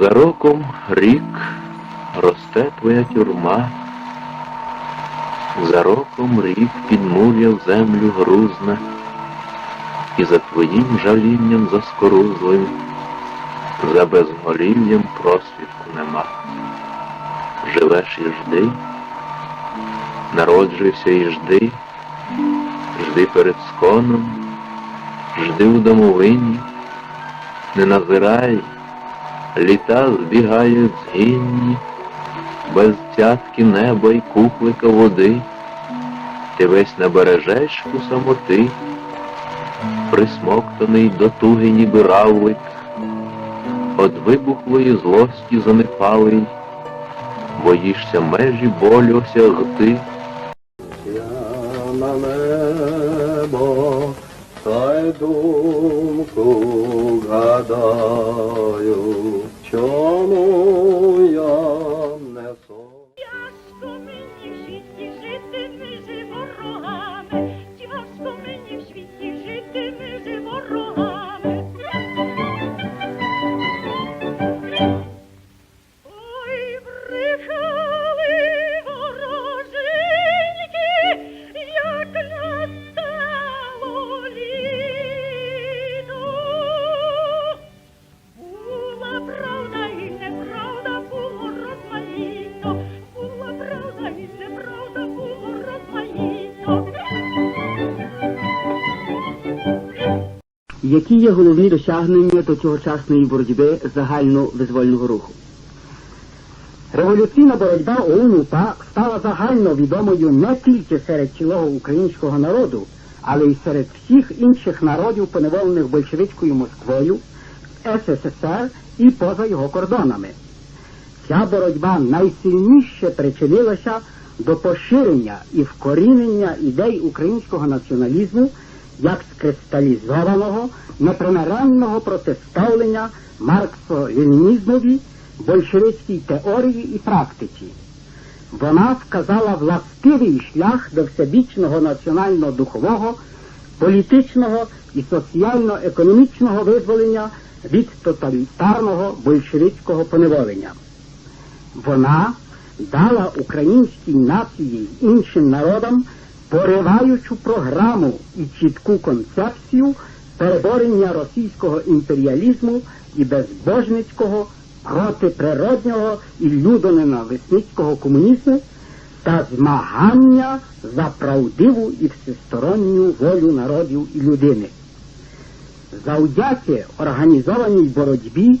За роком рік росте твоя тюрма, за роком рік підмур'я в землю грузне, і за твоїм жалінням заскорузлим, за безголів'ям просвітку нема. Живеш і жди, народжуйся і жди, жди перед сконом, жди у домовині, не назирай, літа збігають згинні, без цятки неба й куклика води, ти весь набережеш у самоти, присмоктаний до туги ніби равлик, От вибухлої злості занепалий, боїшся межі болю осягти, на небо та й думку гадаю, Які є головні досягнення до цьогочасної боротьби загально-визвольного руху? Революційна боротьба ОУН-УПА стала загально відомою не тільки серед цілого українського народу, але й серед всіх інших народів, поневолених большевицькою Москвою, СССР і поза його кордонами. Ця боротьба найсильніше причинилася до поширення і вкорінення ідей українського націоналізму як скристалізованого, непримиренного протиставлення марксо-ленінізмові, большевицькій теорії і практиці. Вона вказала властивий шлях до всебічного національно-духового, політичного і соціально-економічного визволення від тоталітарного большевицького поневолення. Вона дала українській нації іншим народам пориваючу програму і чітку концепцію переборення російського імперіалізму і безбожницького протиприроднього і людоненависницького комунізму та змагання за правдиву і всесторонню волю народів і людини. Завдяки організованій боротьбі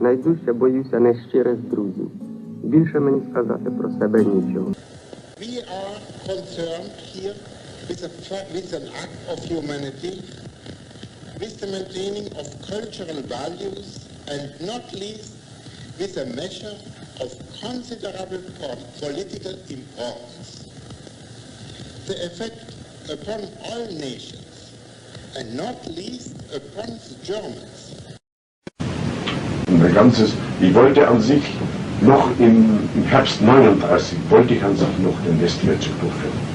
найдужче боюся нещирих друзів. Більше мені сказати про себе нічого. We are concerned here with, a, with an act of humanity, with the maintaining of cultural values, and not least with a measure of considerable political importance. The effect upon all nations, and not least upon the Germans, ein ganzes, ich wollte an sich noch im, im Herbst 39, wollte ich an sich noch den Westfeldzug durchführen.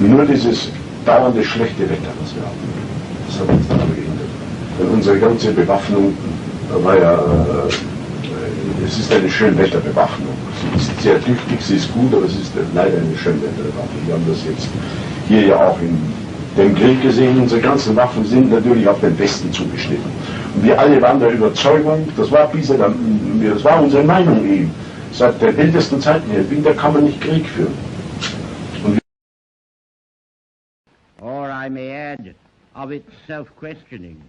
Nur dieses dauernde schlechte Wetter, was wir hatten, das hat uns daran gehindert. Denn unsere ganze Bewaffnung war ja, äh, es ist eine Schönwetterbewaffnung. Sie ist sehr tüchtig, sie ist gut, aber es ist leider eine Schönwetterbewaffnung. Wir haben das jetzt hier ja auch in dem Krieg gesehen. Unsere ganzen Waffen sind natürlich auf den Westen zugeschnitten. Wir alle waren der Überzeugung, das war der- das war unsere Meinung eben, seit der ältesten Zeiten her, Winter kann man nicht Krieg führen. or I may add, of its self-questionings.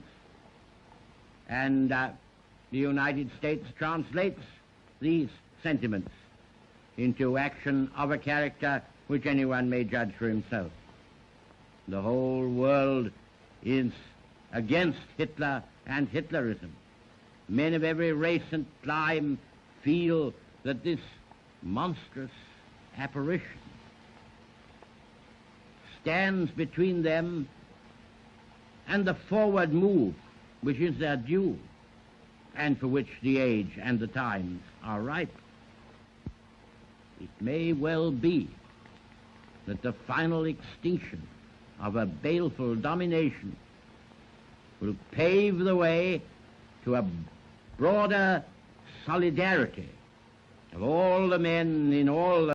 And uh, the United States translates these sentiments into action of a character which anyone may judge for himself. The whole world is against Hitler and Hitlerism. Men of every race and clime feel that this monstrous apparition stands between them and the forward move which is their due and for which the age and the times are ripe. It may well be that the final extinction of a baleful domination will pave the way to a broader solidarity of all the men in all the